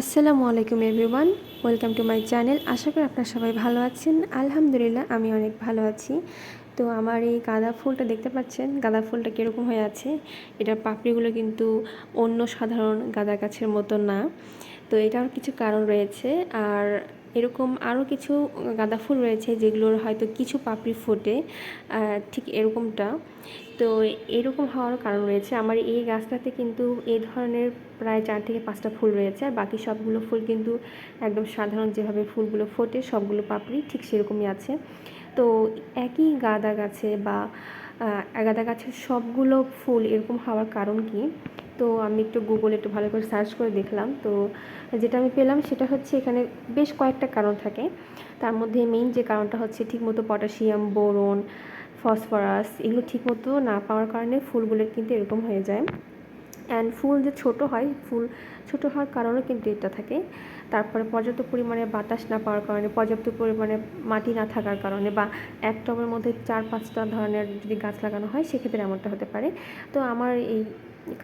আসসালামু আলাইকুম everyone, welcome to my channel. আশা করি আপনারা সবাই ভালো আছেন। আলহামদুলিল্লাহ, আমি অনেক ভালো আছি। তো আমার এই গাঁদা ফুলটা দেখতে পাচ্ছেন? গাঁদা ফুলটা কীরকম হয়ে আছে? এটার পাপড়িগুলো কিন্তু অন্য সাধারণ গাঁদা গাছের মতো না। তো এটার কিছু কারণ রয়েছে। আর এরকম আরও কিছু গাঁদা ফুল রয়েছে যেগুলোর হয়তো কিছু পাপড়ি ফোটে ঠিক এরকমটা। তো এরকম হওয়ার কারণ রয়েছে। আমার এই গাছটাতে কিন্তু এই ধরনের প্রায় চার থেকে পাঁচটা ফুল রয়েছে। আর বাকি সবগুলো ফুল কিন্তু একদম সাধারণ যেভাবে ফুলগুলো ফোটে, সবগুলো পাপড়ি ঠিক সেরকমই আছে। তো একই গাঁদা গাছে বা আহ, গাঁদা গাছের সবগুলো ফুল এরকম হওয়ার কারণ কি? তো আমি একটু গুগলে একটু ভালো করে সার্চ করে দেখলাম। তো যেটা আমি পেলাম সেটা হচ্ছে এখানে বেশ কয়েকটা কারণ থাকে। তার মধ্যে মেইন যে কারণটা হচ্ছে ঠিকমতো পটাশিয়াম বোরন ফসফরাস এগুলো ঠিকমতো না পাওয়ার কারণে ফুলগুলোর কিন্তু এরকম হয়ে যায়। অ্যান্ড ফুল যে ছোট হয়, ফুল ছোট হওয়ার কারণেও কিন্তু এটা থাকে। তারপরে পর্যাপ্ত পরিমাণে বাতাস না পাওয়ার কারণে, পর্যাপ্ত পরিমাণে মাটি না থাকার কারণে বা এক টবের মধ্যে চার, পাঁচটা ধরনের যদি গাছ লাগানো হয়, সেক্ষেত্রে এমনটা হতে পারে। তো আমার এই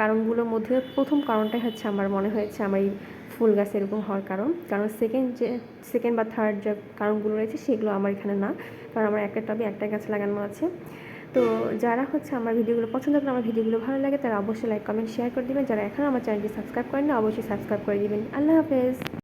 কারণগুলোর মধ্যে প্রথম কারণটাই হচ্ছে আমার, মনে হয়েছে আমার এই ফুল গাছ এরকম হওয়ার কারণ। কারণ সেকেন্ড যে সেকেন্ড বা থার্ড যে কারণগুলো রয়েছে, সেগুলো আমার এখানে না। কারণ আমার একটা টবে একটা গাছ লাগানো আছে। তো যারা হচ্ছে আমার ভিডিওগুলো পছন্দ করে আমার ভিডিওগুলো ভালো লাগে, তারা অবশ্যই লাইক কমেন্ট শেয়ার করে দেবেন। যারা এখনও আমার চ্যানেলটি সাবস্ক্রাইব করেন না অবশ্যই সাবস্ক্রাইব করে দেবেন। আল্লাহ হাফেজ।